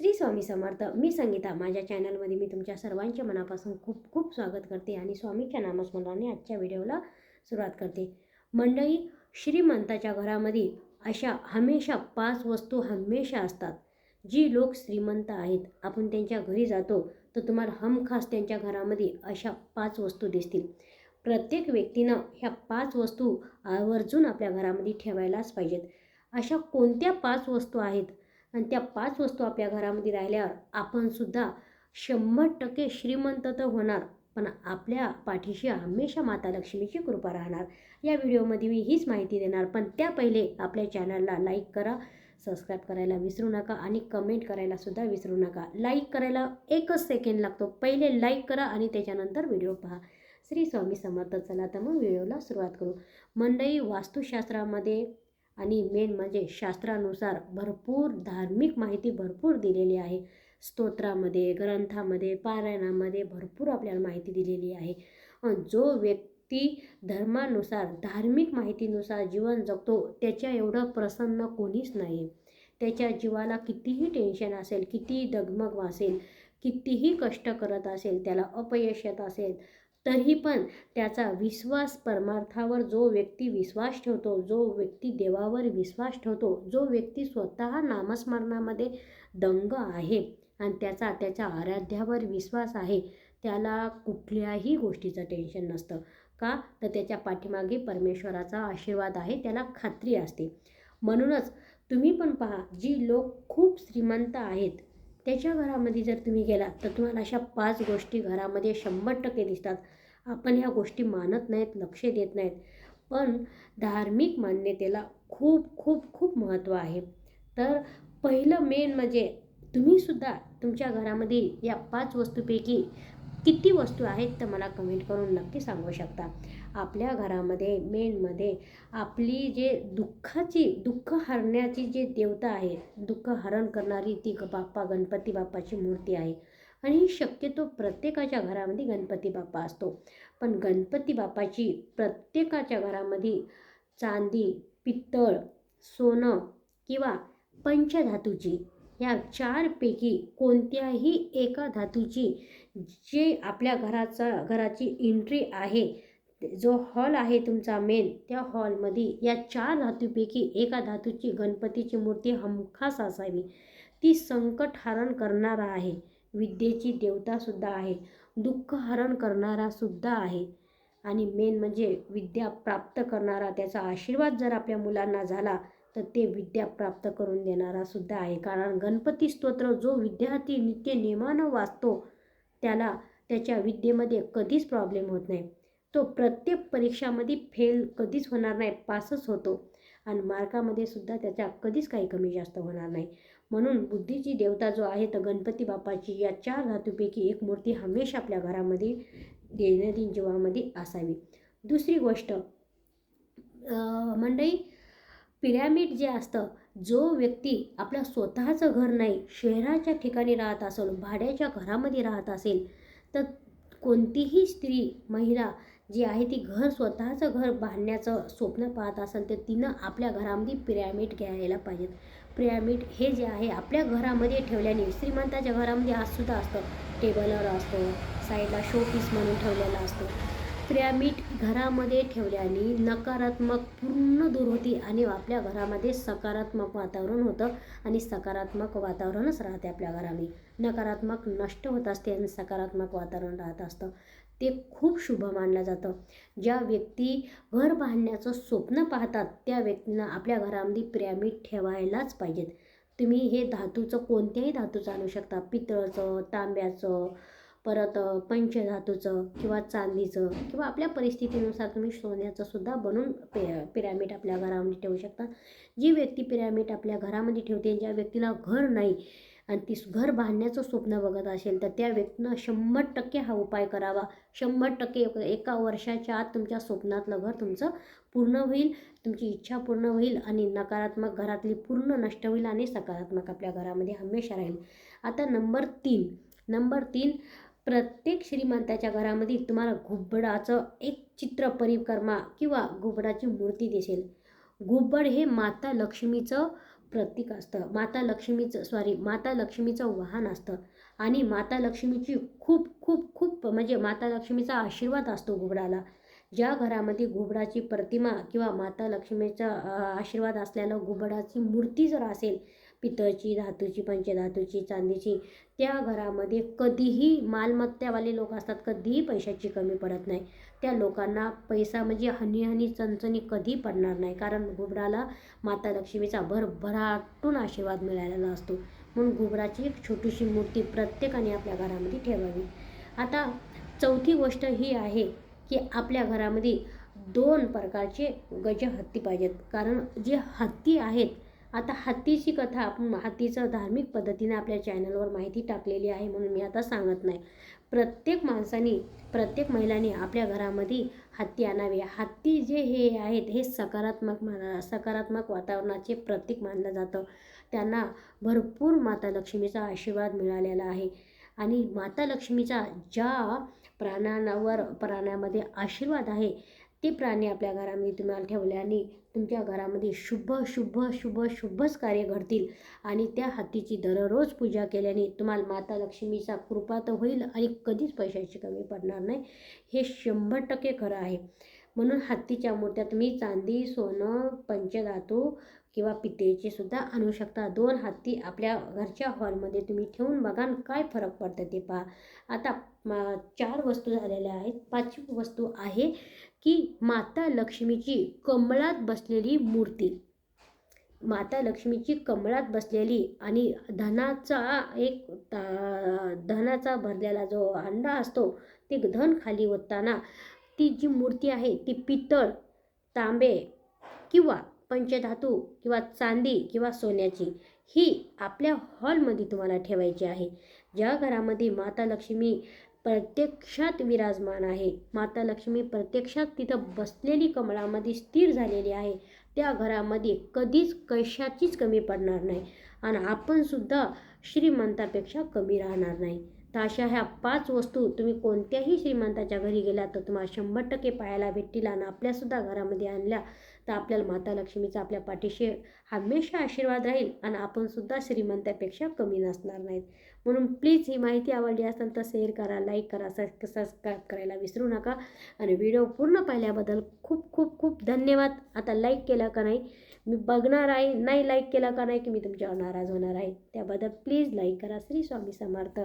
श्री स्वामी समर्थ मी संगीता. माझ्या चॅनलमध्ये मी तुमच्या सर्वांचे मनापासून खूप खूप स्वागत करते आणि स्वामीच्या नामस्मरणाने आजच्या व्हिडिओला सुरुवात करते. मंडळी श्रीमंताच्या घरामध्ये अशा हमेशा पाच वस्तू हमेशा असतात. जी लोक श्रीमंत आहेत. आपण त्यांच्या घरी जातो तर तुम्हाला हमखास त्यांच्या घरामध्ये अशा पाच वस्तू दिसतील. प्रत्येक व्यक्तीनं ह्या पाच वस्तू आवर्जून आपल्या घरामध्ये ठेवायलाच पाहिजेत. अशा कोणत्या पाच वस्तू आहेत? आणि त्या पाच वस्तू आपल्या घरामध्ये राहिल्यावर आपणसुद्धा शंभर टक्के श्रीमंत तर होणार पण आपल्या पाठीशी हमेशा माता लक्ष्मीची कृपा राहणार. या व्हिडिओमध्ये मी हीच माहिती देणार पण त्या पहिले आपल्या चॅनलला लाईक करा सबस्क्राईब करायला विसरू नका आणि कमेंट करायला सुद्धा विसरू नका. लाईक करायला एकच सेकंड लागतो पहिले लाईक करा आणि त्याच्यानंतर व्हिडिओ पहा. श्री स्वामी समर्थ चला तर मग व्हिडिओला सुरुवात करू. मंडई वास्तुशास्त्रामध्ये आणि मेन म्हणजे शास्त्रानुसार भरपूर धार्मिक माहिती भरपूर दिलेली आहे. स्तोत्रामध्ये ग्रंथामध्ये पारायणामध्ये भरपूर आपल्याला माहिती दिलेली आहे. जो व्यक्ती धर्मानुसार धार्मिक माहितीनुसार जीवन जगतो त्याच्या एवढं प्रसन्न कोणीच नाही त्याच्या जीवाला कितीही टेन्शन असेल कितीही दगमग असेल कितीही कष्ट करत असेल त्याला अपयश येत असेल तरी पण त्याचा विश्वास परमार्थावर जो व्यक्ती विश्वास ठेवतो जो व्यक्ती देवावर विश्वास ठेवतो जो व्यक्ती स्वतः नामस्मरणामध्ये दंग आहे आणि त्याचा त्याच्या आराध्यावर विश्वास आहे त्याला कुठल्याही गोष्टीचं टेन्शन नसतं. का? तर त्याच्या पाठीमागे परमेश्वराचा आशीर्वाद आहे त्याला खात्री असते. म्हणूनच तुम्ही पण पहा जी लोक खूप श्रीमंत आहेत त्याच्या घरामध्ये जर तुम्ही गेलात तर तुम्हाला अशा पाच गोष्टी घरामध्ये शंभर टक्के दिसतात. आपण ह्या गोष्टी मानत नाहीत लक्ष देत नाहीत. पण धार्मिक मान्यतेला खूप खूप खूप महत्त्व आहे. तर पहिलं मेन म्हणजे तुम्हीसुद्धा तुमच्या घरामध्ये या पाच वस्तूपैकी किती वस्तू आहेत तर मला कमेंट करून नक्की सांगू शकता. आपल्या घरामध्ये मेनमध्ये आपली जे दुःखाची दुःख हरण्याची जी देवता आहे दुःख हरण करणारी ती ग बाप्पा गणपती बाप्पाची मूर्ती आहे. आणि शक्यतो प्रत्येकाच्या घरामध्ये गणपती बाप्पा असतो. पण गणपती बाप्पाची प्रत्येकाच्या घरामध्ये चांदी पित्तळ सोनं किंवा पंचधातूची या चारपैकी कोणत्याही एका धातूची जे आपल्या घराचा घराची एंट्री आहे जो हॉल आहे तुमचा मेन त्या हॉलमध्ये या चार धातूपैकी एका धातूची गणपतीची मूर्ती हमखास असावी. ती संकट हरण करणारा आहे. विद्येची देवतासुद्धा आहे. दुःख हरण करणारा सुद्धा आहे. आणि मेन म्हणजे विद्या प्राप्त करणारा त्याचा आशीर्वाद जर आपल्या मुलांना झाला तर ते विद्या प्राप्त करून देणारा सुद्धा आहे. कारण गणपती स्तोत्र जो विद्यार्थी नित्य नियमानं वाचतो त्याला त्याच्या विद्येमध्ये कधीच प्रॉब्लेम होत नाही. तो प्रत्येक परीक्षामध्ये फेल कधीच होणार नाही पासच होतो. आणि मार्कामध्ये सुद्धा त्याच्या कधीच काही कमी जास्त होणार नाही. म्हणून बुद्धीची देवता जो आहे तर गणपती बाप्पाची या चार धातूपैकी एक मूर्ती हमेशा आपल्या घरामध्ये दैनंदिन जीवामध्ये असावी. दुसरी गोष्ट मंडळी पिरॅमिड जे असतं जो व्यक्ती आपलं स्वतःचं घर नाही शहराच्या ठिकाणी राहत असेल भाड्याच्या घरामध्ये राहत असेल तर कोणतीही स्त्री महिला जी आहे ती घर स्वतःचं घर बांधण्याचं स्वप्न पाहत असेल तर तिनं आपल्या घरामध्ये पिरॅमिड घ्यायला पाहिजेत. पिरॅमिड हे जे आहे आपल्या घरामध्ये ठेवल्याने श्रीमंताच्या घरामध्ये आजसुद्धा असतं. टेबलवर असतो साईडला शो पीस म्हणून ठेवलेला असतो. पिरॅमिड घरामध्ये ठेवल्याने नकारात्मक पूर्ण दूर होती आणि आपल्या घरामध्ये सकारात्मक वातावरण होतं आणि सकारात्मक वातावरणच राहते आपल्या घरामध्ये. नकारात्मक नष्ट होत असते आणि सकारात्मक वातावरण राहत असतं. ते खूप शुभ मानलं जातं. ज्या व्यक्ती घर बांधण्याचं स्वप्न पाहतात त्या व्यक्तींना आपल्या घरामध्ये पिरॅमिड ठेवायलाच पाहिजेत. तुम्ही हे धातूचं कोणत्याही धातूचं आणू शकता. पितळचं तांब्याचं परत पंचधातूचं किंवा चांदीचं किंवा आपल्या परिस्थितीनुसार तुम्ही सोन्याचं सुद्धा बनवून पे पिरॅमिड आपल्या घरामध्ये ठेवू शकता. जी व्यक्ती पिरॅमिड आपल्या घरामध्ये ठेवते ज्या व्यक्तीला घर नाही आणि ती घर बांधण्याचं स्वप्न बघत असेल तर त्या व्यक्तीनं शंभर टक्के हा उपाय करावा. शंभर टक्के एका वर्षाच्या आत तुमच्या स्वप्नातलं घर तुमचं पूर्ण होईल तुमची इच्छा पूर्ण होईल आणि नकारात्मक घरातली पूर्ण नष्ट होईल आणि सकारात्मक आपल्या घरामध्ये हमेशा राहील. आता नंबर तीन. नंबर तीन प्रत्येक श्रीमंताच्या घरामध्ये तुम्हाला घुबडाचं एक चित्र परिक्रमा किंवा घुबडाची मूर्ती दिसेल. घुबड हे माता लक्ष्मीचं प्रतीक असतं. माता लक्ष्मीचं सॉरी माता लक्ष्मीचं वाहन असतं. आणि माता लक्ष्मीची खूप खूप खूप म्हणजे माता लक्ष्मीचा आशीर्वाद असतो घुबडाला. ज्या घरामध्ये घुबडाची प्रतिमा किंवा माता लक्ष्मीचा आशीर्वाद असलेलं घुबडाची मूर्ती जर असेल पितळची धातूची पंचधातूची चांदीची त्या घरामध्ये कधीही मालमत्तावाले लोक असतात. कधीही पैशाची कमी पडत नाही. त्या लोकांना पैसा म्हणजे हनीहनी चणचणी कधी पडणार नाही. कारण घुबडाला माता लक्ष्मीचा भरभराटून आशीर्वाद मिळालेला असतो. म्हणून घुबडाची एक छोटीशी मूर्ती प्रत्येकाने आपल्या घरामध्ये ठेवावी. आता चौथी गोष्ट ही आहे की आपल्या घरामध्ये दोन प्रकारचे गज हत्ती पाहिजेत. कारण जे हत्ती आहेत आता हत्तीची कथा आपण हत्तीचं धार्मिक पद्धतीने आपल्या चॅनलवर माहिती टाकलेली आहे म्हणून मी आता सांगत नाही. प्रत्येक माणसाने प्रत्येक महिलांनी आपल्या घरामध्ये हत्ती आणावे. हत्ती जे हे आहेत हे सकारात्मक माना सकारात्मक वातावरणाचे प्रतीक मानलं जातं. त्यांना भरपूर माता लक्ष्मीचा आशीर्वाद मिळालेला आहे. आणि माता लक्ष्मीचा ज्या प्राण्यांवर प्राण्यामध्ये आशीर्वाद आहे ते प्राणी आपल्या घरामध्ये तुम्हाला ठेवल्याने तुमच्या घरामध्ये शुभ शुभ शुभ शुभच कार्य घडतील. आणि त्या हत्तीची दररोज पूजा केल्याने तुम्हाला माता लक्ष्मीचा कृपा तर होईल आणि कधीच पैशाची कमी पडणार नाही. हे शंभर टक्के खरं आहे. म्हणून हत्तीच्या मूर्त्या तुम्ही चांदी सोनं पंचधातू किंवा पितेची सुद्धा आणू शकता. दोन हत्ती आपल्या घरच्या हॉलमध्ये तुम्ही ठेवून बघा काय फरक पडतं ते पहा. आता चार वस्तू झालेल्या आहेत. पाचवी वस्तू आहे की माता लक्ष्मीची कमळात बसलेली मूर्ती. माता लक्ष्मीची कमळात बसलेली आणि धनाचा एक ता- धनाचा भरलेला जो अंडा असतो ते धन खाली ओतताना ती जी मूर्ती आहे ती पितळ तांबे किंवा पंचधातू किंवा चांदी किंवा सोन्याची ही आपल्या हॉलमध्ये तुम्हाला ठेवायची आहे. ज्या घरामध्ये माता लक्ष्मी प्रत्यक्षात विराजमान आहे माता लक्ष्मी प्रत्यक्षात तिथं बसलेली कमळामध्ये स्थिर झालेली आहे त्या घरामध्ये कधीच कशाचीच कमी पडणार नाही आणि आपणसुद्धा श्रीमंतापेक्षा कमी राहणार नाही. तर अशा ह्या पाच वस्तू तुम्ही कोणत्याही श्रीमंताच्या घरी गेला तर तुम्हाला शंभर टक्के पाहायला भेटतील आणि आपल्यासुद्धा घरामध्ये आणल्या तर आपल्याला माता लक्ष्मीचा आपल्या पाठीशी हमेशा आशीर्वाद राहील आणि आपण सुद्धा श्रीमंतापेक्षा कमी नसणार नाहीत. म्हणून प्लीज ही माहिती आवडली असेल तर शेअर करा लाईक करा सबस्क सबस्क्राईब करायला विसरू नका. आणि व्हिडिओ पूर्ण पाहिल्याबद्दल खूप खूप खूप धन्यवाद. आता लाईक केला का नाही? मी बघणार आहे. नाही लाईक केला का नाही? की मी तुमच्यावर नाराज होणार आहे. त्याबद्दल प्लीज लाईक करा. श्री स्वामी समर्थ.